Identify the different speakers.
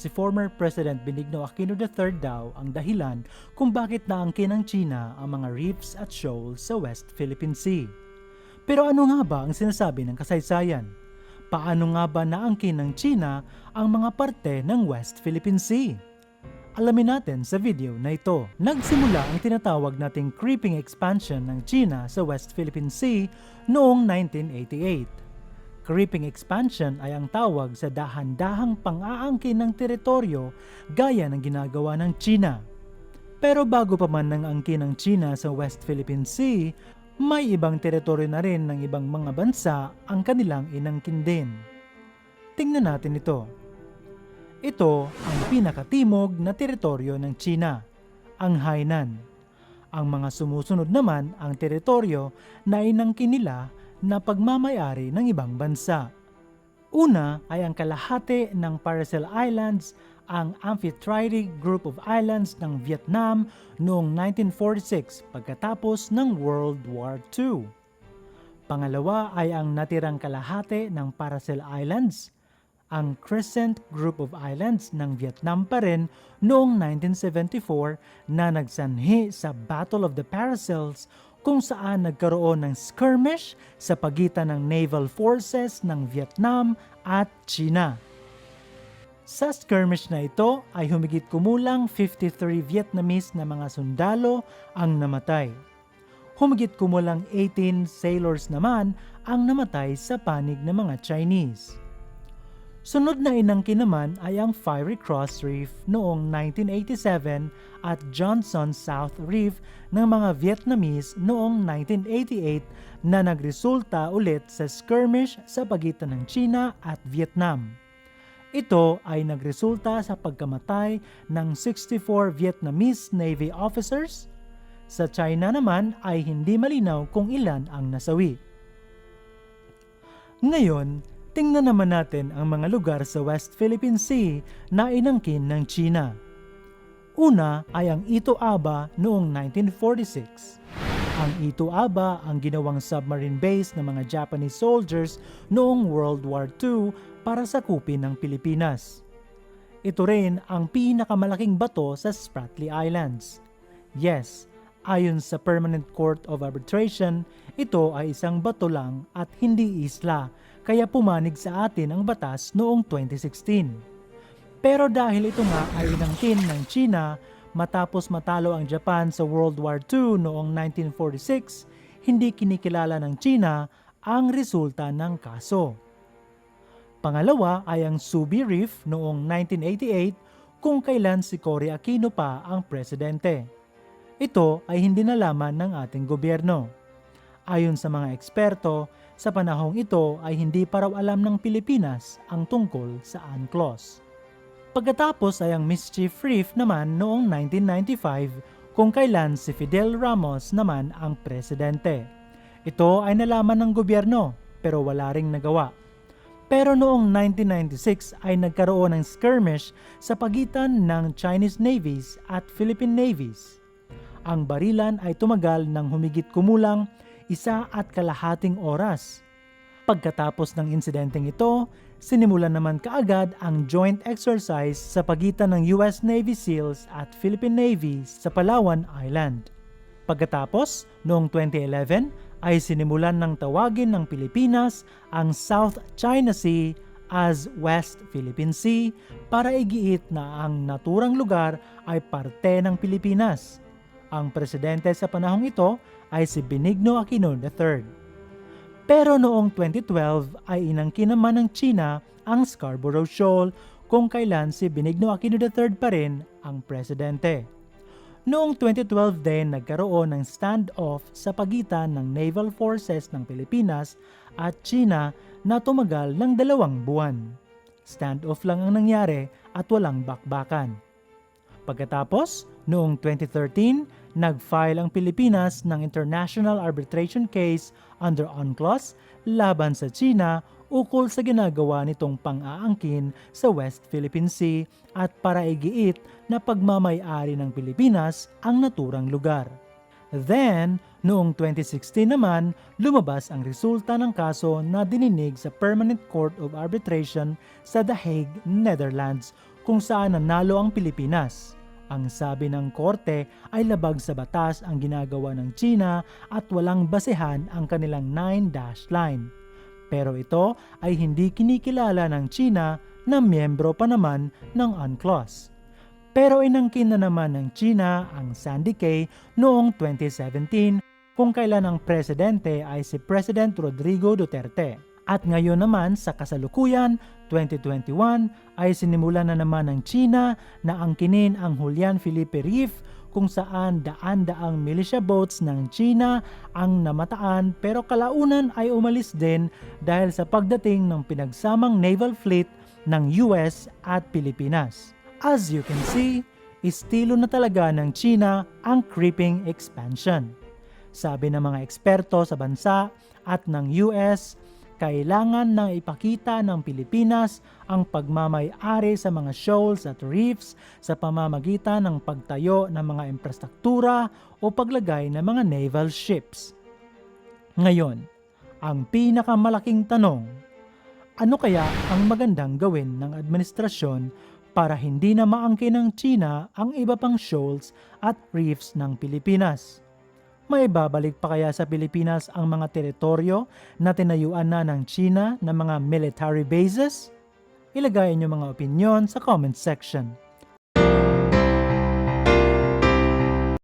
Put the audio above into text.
Speaker 1: Si former President Benigno Aquino III daw ang dahilan kung bakit naangkin ng China ang mga reefs at shoals sa West Philippine Sea. Pero ano nga ba ang sinasabi ng kasaysayan? Paano nga ba naangkin ng China ang mga parte ng West Philippine Sea? Alamin natin sa video na ito. Nagsimula ang tinatawag nating creeping expansion ng China sa West Philippine Sea noong 1988. Creeping expansion ay ang tawag sa dahan-dahang pang-aangkin ng teritoryo gaya ng ginagawa ng China. Pero bago pa man nang angkin ng China sa West Philippine Sea, may ibang teritoryo na rin ng ibang mga bansa ang kanilang inangkin din. Tingnan natin ito. Ito ang pinakatimog na teritoryo ng China, ang Hainan. Ang mga sumusunod naman ang teritoryo na inangkin nila na pagmamayari ng ibang bansa. Una ay ang kalahati ng Paracel Islands, ang Amphitrite Group of Islands ng Vietnam noong 1946 pagkatapos ng World War II. Pangalawa ay ang natirang kalahati ng Paracel Islands, ang Crescent Group of Islands ng Vietnam pa rin noong 1974 na nagsanhi sa Battle of the Paracels kung saan nagkaroon ng skirmish sa pagitan ng naval forces ng Vietnam at China. Sa skirmish na ito ay humigit kumulang 53 Vietnamese na mga sundalo ang namatay. Humigit kumulang 18 sailors naman ang namatay sa panig ng mga Chinese. Sunod na inangkin naman ay ang Fiery Cross Reef noong 1987 at Johnson South Reef ng mga Vietnamese noong 1988 na nagresulta ulit sa skirmish sa pagitan ng China at Vietnam. Ito ay nagresulta sa pagkamatay ng 64 Vietnamese Navy officers. Sa China naman ay hindi malinaw kung ilan ang nasawi. Ngayon, tingnan naman natin ang mga lugar sa West Philippine Sea na inangkin ng China. Una ay ang Ito Aba noong 1946. Ang Ito Aba ang ginawang submarine base ng mga Japanese soldiers noong World War II para sakupin ng Pilipinas. Ito rin ang pinakamalaking bato sa Spratly Islands. Yes, ayon sa Permanent Court of Arbitration, ito ay isang bato lang at hindi isla, kaya pumanig sa atin ang batas noong 2016. Pero dahil ito nga ay inangkin ng China matapos matalo ang Japan sa World War II noong 1946, hindi kinikilala ng China ang resulta ng kaso. Pangalawa ay ang Subi Reef noong 1988 kung kailan si Cory Aquino pa ang presidente. Ito ay hindi nalaman ng ating gobyerno. Ayon sa mga eksperto, sa panahong ito ay hindi pa raw alam ng Pilipinas ang tungkol sa UNCLOS. Pagkatapos ay ang Mischief Reef naman noong 1995 kung kailan si Fidel Ramos naman ang presidente. Ito ay nalaman ng gobyerno pero wala ring nagawa. Pero noong 1996 ay nagkaroon ng skirmish sa pagitan ng Chinese navies at Philippine navies. Ang barilan ay tumagal ng humigit kumulang isa at kalahating oras. Pagkatapos ng insidenteng ito, sinimulan naman kaagad ang joint exercise sa pagitan ng US Navy SEALs at Philippine Navy sa Palawan Island. Pagkatapos, noong 2011, ay sinimulan ng tawagin ng Pilipinas ang South China Sea as West Philippine Sea para igiit na ang naturang lugar ay parte ng Pilipinas. Ang presidente sa panahong ito ay si Benigno Aquino III. Pero noong 2012 ay inangkin naman ng China ang Scarborough Shoal kung kailan si Benigno Aquino III pa rin ang presidente. Noong 2012 din nagkaroon ng standoff sa pagitan ng naval forces ng Pilipinas at China na tumagal ng dalawang buwan. Standoff lang ang nangyari at walang bakbakan. Pagkatapos, noong 2013, nag-file ang Pilipinas ng International Arbitration Case under UNCLOS laban sa China ukol sa ginagawa nitong pang-aangkin sa West Philippine Sea at para igiit na pagmamayari ng Pilipinas ang naturang lugar. Then, noong 2016 naman, lumabas ang resulta ng kaso na dininig sa Permanent Court of Arbitration sa The Hague, Netherlands kung saan nanalo ang Pilipinas. Ang sabi ng korte ay labag sa batas ang ginagawa ng China at walang basehan ang kanilang nine-dash line. Pero ito ay hindi kinikilala ng China na miyembro pa naman ng UNCLOS. Pero inangkin na naman ng China ang Sandy Cay noong 2017 kung kailan ang presidente ay si President Rodrigo Duterte. At ngayon naman sa kasalukuyan, 2021, ay sinimula na naman ng China na angkinin ang Julian Felipe Reef kung saan daan-daang militia boats ng China ang namataan pero kalaunan ay umalis din dahil sa pagdating ng pinagsamang naval fleet ng US at Pilipinas. As you can see, estilo na talaga ng China ang creeping expansion. Sabi ng mga eksperto sa bansa at ng US, kailangan na ipakita ng Pilipinas ang pagmamay-ari sa mga shoals at reefs sa pamamagitan ng pagtayo ng mga infrastruktura o paglagay ng mga naval ships. Ngayon, ang pinakamalaking tanong, ano kaya ang magandang gawin ng administrasyon para hindi na maangkin ng China ang iba pang shoals at reefs ng Pilipinas? May babalik pa kaya sa Pilipinas ang mga teritoryo na tinayuan na ng China ng mga military bases? Ilagay niyo mga opinion sa comment section.